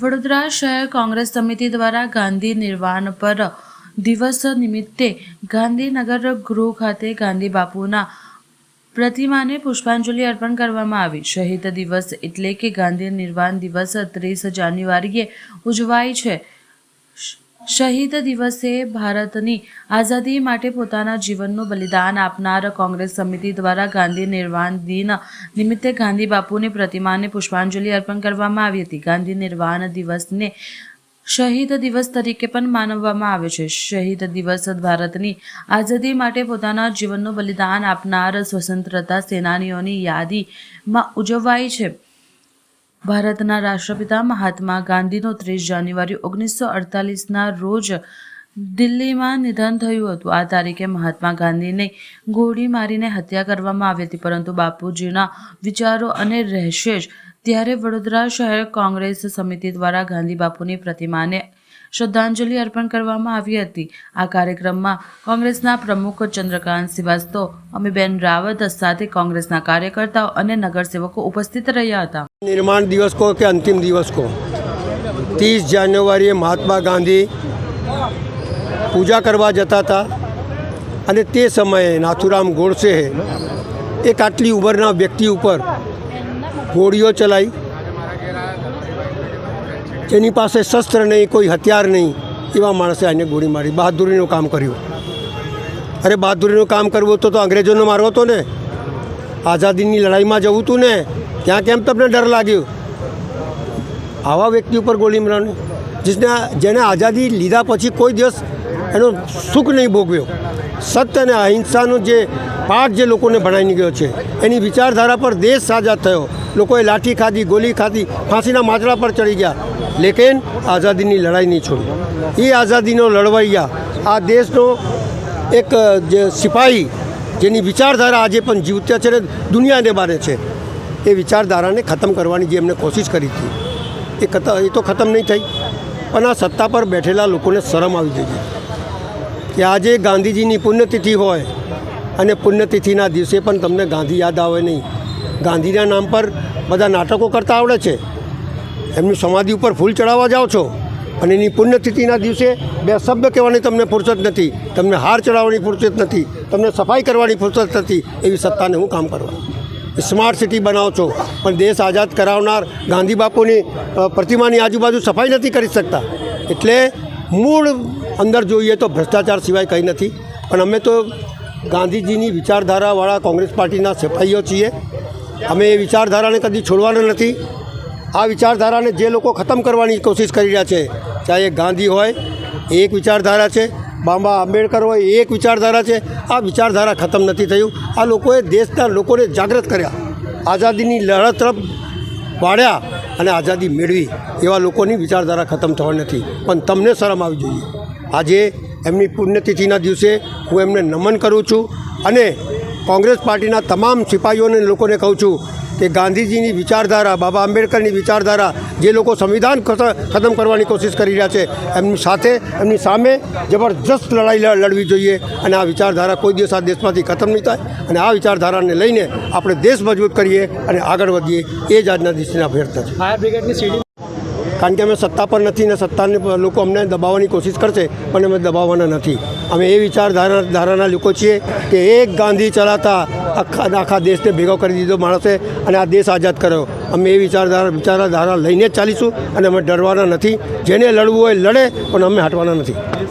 વડોદરા શહેર કોંગ્રેસ સમિતિ દ્વારા ગાંધી નિર્વાણ પર દિવસ નિમિત્તે ગાંધીનગર ગૃહ ખાતે ગાંધી બાપુના પ્રતિમાને પુષ્પાંજલિ અર્પણ કરવામાં આવી. શહીદ દિવસ એટલે કે ગાંધી નિર્વાણ દિવસ ત્રીસ જાન્યુઆરીએ ઉજવાય છે. શહીદ દિવસે ભારતની આઝાદી માટે પોતાના જીવનનું બલિદાન આપનાર કોંગ્રેસ સમિતિ દ્વારા ગાંધી નિર્વાણ દિન નિમિત્તે ગાંધી બાપુની પ્રતિમાને પુષ્પાંજલિ અર્પણ કરવામાં આવી હતી. ગાંધી નિર્વાણ દિવસને શહીદ દિવસ તરીકે પણ માનવામાં આવે છે. શહીદ દિવસ ભારતની આઝાદી માટે પોતાના જીવનનું બલિદાન આપનાર સ્વતંત્રતા સેનાનીઓની યાદીમાં ઉજવાય છે. ભારતના રાષ્ટ્રપિતા મહાત્મા ગાંધીનું ત્રીસ જાન્યુઆરી ઓગણીસો અડતાલીસના રોજ દિલ્હીમાં નિધન થયું હતું. આ તારીખે મહાત્મા ગાંધીને ગોળી મારીને હત્યા કરવામાં આવી હતી, પરંતુ બાપુજીના વિચારો અને રહેશે જ ત્યારે વડોદરા શહેર કોંગ્રેસ સમિતિ દ્વારા ગાંધી બાપુની પ્રતિમાને શ્રદ્ધાંજલિ અર્પણ કરવામાં આવી હતી. આ કાર્યક્રમમાં કોંગ્રેસના પ્રમુખ ચંદ્રકાંત શ્રીવાસ્તવ, અમીબેન રાવત સાથે કોંગ્રેસના કાર્યકર્તાઓ અને નગરસેવકો ઉપસ્થિત રહ્યા હતા. નિર્માણ દિવસ કો કે અંતિમ દિવસ કો? ત્રીસ જાન્યુઆરીએ મહાત્મા ગાંધી પૂજા કરવા જતા હતા અને તે સમયે નાથુરામ ગોડસેએ એક આટલી ઉંમરના વ્યક્તિ ઉપર ગોળીઓ ચલાવી જેની પાસે શસ્ત્ર નહીં, કોઈ હથિયાર નહીં, એવા માણસે આને ગોળી મારી, બહાદુરીનું કામ કર્યું. અરે બહાદુરીનું કામ કરવું તો તો અંગ્રેજોનો મારવો હતો ને. આઝાદીની લડાઈમાં જવું હતું ને, ત્યાં કેમ તમને ડર લાગ્યો? આવા વ્યક્તિ ઉપર ગોળી મારવાની, જેને જેને આઝાદી લીધા પછી કોઈ દિવસ એનો સુખ નહીં ભોગવ્યો. સત્ય અને અહિંસાનું જે પાઠ જે લોકોને ભણાઈ ગયો છે, એની વિચારધારા પર દેશ સાજા થયો. લોકોએ લાઠી ખાધી, ગોલી ખાધી, ફાંસીના માચડા પર ચડી ગયા. લેકિન આઝાદીની લડાઈ નહીં છોડી. એ આઝાદીનો લડવૈયા, આ દેશનો એક જે સિપાહી, જેની વિચારધારા આજે પણ જીવત્યા છે ને દુનિયાને બારે છે, એ વિચારધારાને ખતમ કરવાની જે એમને કોશિશ કરી હતી, એ એ તો ખતમ નહીં થઈ. પણ આ સત્તા પર બેઠેલા લોકોને શરમ આવી જોઈએ કે આજે ગાંધીજીની પુણ્યતિથિ હોય અને પુણ્યતિથિના દિવસે પણ તમને ગાંધી યાદ આવે નહીં. ગાંધીના નામ પર બધા નાટકો કરતા આવડે છે. એમની સમાધિ ઉપર ફૂલ ચડાવવા જાઓ છો. અને એની પુણ્યતિથિના દિવસે બે શબ્દ કહેવાની તમને ફુરસત નથી. તમને હાર ચડાવવાની ફુરસત નથી. તમને સફાઈ કરવાની ફુરસત નથી. એવી સત્તાને હું કામ કરવા. સ્માર્ટ સિટી બનાવો છો. પણ દેશ આઝાદ કરાવનાર ગાંધી બાપુની પ્રતિમાની આજુબાજુ સફાઈ નથી કરી શકતા. એટલે મૂળ અંદર જોઈએ તો ભ્રષ્ટાચાર સિવાય કંઈ નથી. પણ અમે તો ગાંધીજીની વિચારધારાવાળા કોંગ્રેસ પાર્ટીના સિપાહીઓ છીએ. અમે એ વિચારધારાને કદી છોડવાના નથી. આ વિચારધારાને જે લોકો ખતમ કરવાની કોશિશ કરી રહ્યા છે, ચાહે એ ગાંધી હોય, એક વિચારધારા છે, બાબા આંબેડકર હોય, એક વિચારધારા છે, આ વિચારધારા ખતમ નથી થયું. આ લોકોએ દેશના લોકોને જાગૃત કર્યા, આઝાદીની લડત તરફ વાળ્યા અને આઝાદી મેળવી. એવા લોકોની વિચારધારા ખતમ થવાની નથી. પણ તમને શરમ આવી જોઈએ. આજે એમની પુણ્યતિથિના દિવસે હું એમને નમન કરું છું અને કોંગ્રેસ પાર્ટીના તમામ સિપાહીઓને લોકોને કહું છું કે ગાંધીજીની વિચારધારા, બાબા આંબેડકરની વિચારધારા જે લોકો સંવિધાન ખતમ કરવાની કોશિશ કરી રહ્યા છે, એમની સાથે, એમની સામે જબરજસ્ત લડાઈ લડવી જોઈએ અને આ વિચારધારા કોઈ દિવસ આ દેશમાંથી ખતમ નહીં થાય અને આ વિચારધારાને લઈને આપણે દેશ મજબૂત કરીએ અને આગળ વધીએ. એ જ આજના દેશના અભ્યર્થના છે. કારણ કે અમે સત્તા પર નથી ને સત્તાને લોકો અમને દબાવવાની કોશિશ કરશે, પણ અમે દબાવવાના નથી. અમે એ વિચારધારા ધારાના લોકો છીએ કે એક ગાંધી ચલાતા આખા આખા દેશને ભેગો કરી દીધો માણસે અને આ દેશ આઝાદ કર્યો. અમે એ વિચારધારા વિચારધારા લઈને જ ચાલીશું અને અમે ડરવાના નથી. જેને લડવું હોય લડે, પણ અમે હટવાના નથી.